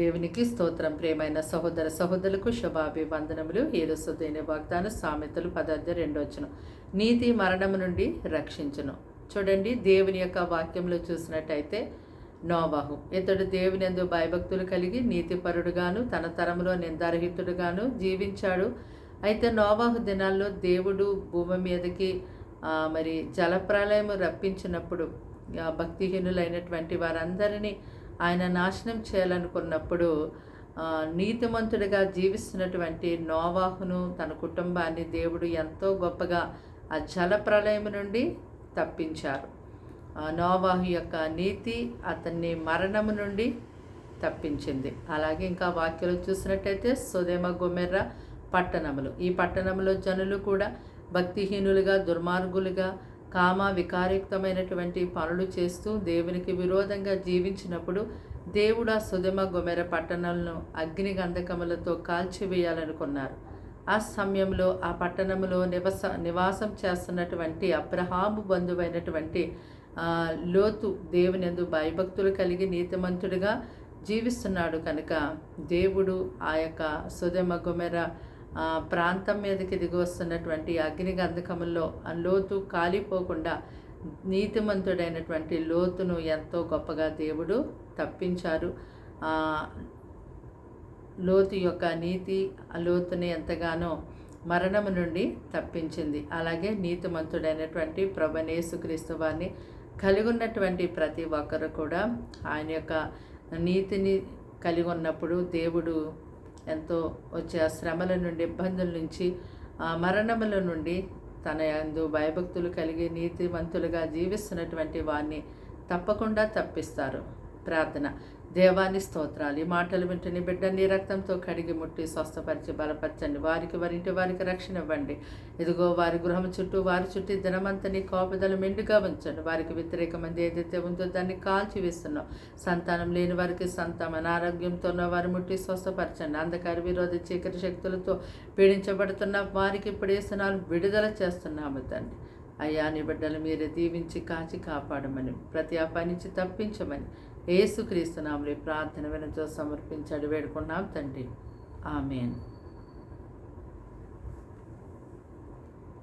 దేవునికి స్తోత్రం. ప్రేమైన సహోదర సహోదరులకు శుభాభివందనములు. ఏరుసుదైన వాగ్దాన? సామెతలు పదార్థ రెండోచన నీతి మరణము నుండి రక్షించును. చూడండి దేవుని యొక్క వాక్యంలో చూసినట్టయితే నోవాహు. ఇతడు దేవుని ఎందు భయభక్తులు కలిగి నీతిపరుడుగాను తన తరంలో నిందారహితుడుగాను జీవించాడు. అయితే నోవాహు దినాల్లో దేవుడు భూమి మీదకి మరి జలప్రలయం రప్పించినప్పుడు భక్తిహీనులైనటువంటి వారందరినీ ఆయన నాశనం చేయాలనుకున్నప్పుడు నీతిమంతుడిగా జీవిస్తున్నటువంటి నోవాహును తన కుటుంబాన్ని దేవుడు ఎంతో గొప్పగా ఆ జలప్రలయం నుండి తప్పించారు. నోవాహు యొక్క నీతి అతన్ని మరణము నుండి తప్పించింది. అలాగే ఇంకా వాక్యలు చూసినట్టయితే సుదేమ గుమెర్ర పట్టణములు. ఈ పట్టణంలో జనులు కూడా భక్తిహీనులుగా దుర్మార్గులుగా కామ వికారయుక్తమైనటువంటి పనులు చేస్తూ దేవునికి విరోధంగా జీవించినప్పుడు దేవుడు ఆ సుధమ గొమెర పట్టణాలను అగ్ని గంధకములతో కాల్చివేయాలనుకున్నారు ఆ సమయంలో ఆ పట్టణంలో నివస నివాసం చేస్తున్నటువంటి అబ్రహాము బంధువైనటువంటి లోతు దేవునిందు భయభక్తులు కలిగి నీతిమంతుడిగా జీవిస్తున్నాడు కనుక దేవుడు ఆ యొక్క సుధమ గుమెర ప్రాంతం మీదకి దిగి వస్తున్నటువంటి అగ్ని గంధకముల్లో లోతు కాలిపోకుండా నీతిమంతుడైనటువంటి లోతును ఎంతో గొప్పగా దేవుడు తప్పించారు. లోతు యొక్క నీతి లోతుని ఎంతగానో మరణము నుండి తప్పించింది. అలాగే నీతిమంతుడైనటువంటి ప్రభనేసుక్రీస్తు వారిని కలిగి ఉన్నటువంటి ప్రతి ఒక్కరు కూడా ఆయన యొక్క నీతిని కలిగి ఉన్నప్పుడు దేవుడు ఎంతో వచ్చే ఆ శ్రమల నుండి ఇబ్బందుల నుంచి ఆ మరణముల నుండి తన యందు భయభక్తులు కలిగి నీతివంతులుగా జీవిస్తున్నటువంటి వారిని తప్పకుండా తప్పిస్తారు. ప్రార్థన. దేవాని స్తోత్రాలు. ఈ మాటలు వింటని బిడ్డ నీ రక్తంతో కడిగి ముట్టి స్వస్థపరిచి బలపరచండి. వారికి వారింటి వారికి రక్షణ ఇవ్వండి. ఇదిగో వారి గృహం చుట్టూ వారి చుట్టూ దినమంతా నీ కోపదలు మెండుగా ఉంచండి. వారికి వ్యతిరేకమంది ఏదైతే ఉందో దాన్ని కాల్చి వేస్తున్నాం సంతానం లేని వారికి సంతానం అనారోగ్యంతో ఉన్న వారి ముట్టి స్వస్థపరచండి. అంధకార విరోధ చీకటి శక్తులతో పీడించబడుతున్న వారికి ఇప్పుడు వేస్తున్నాను విడుదల చేస్తున్నాము తండ్రి. అయ్యా నీ బిడ్డలు మీరే దీవించి కాచి కాపాడమని ప్రతి ఆపా నుంచి తప్పించమని ఏసుక్రీస్తునాములే ప్రార్థన వినతో సమర్పించాడు వేడుకున్నాం తండ్రి. ఆమెన్.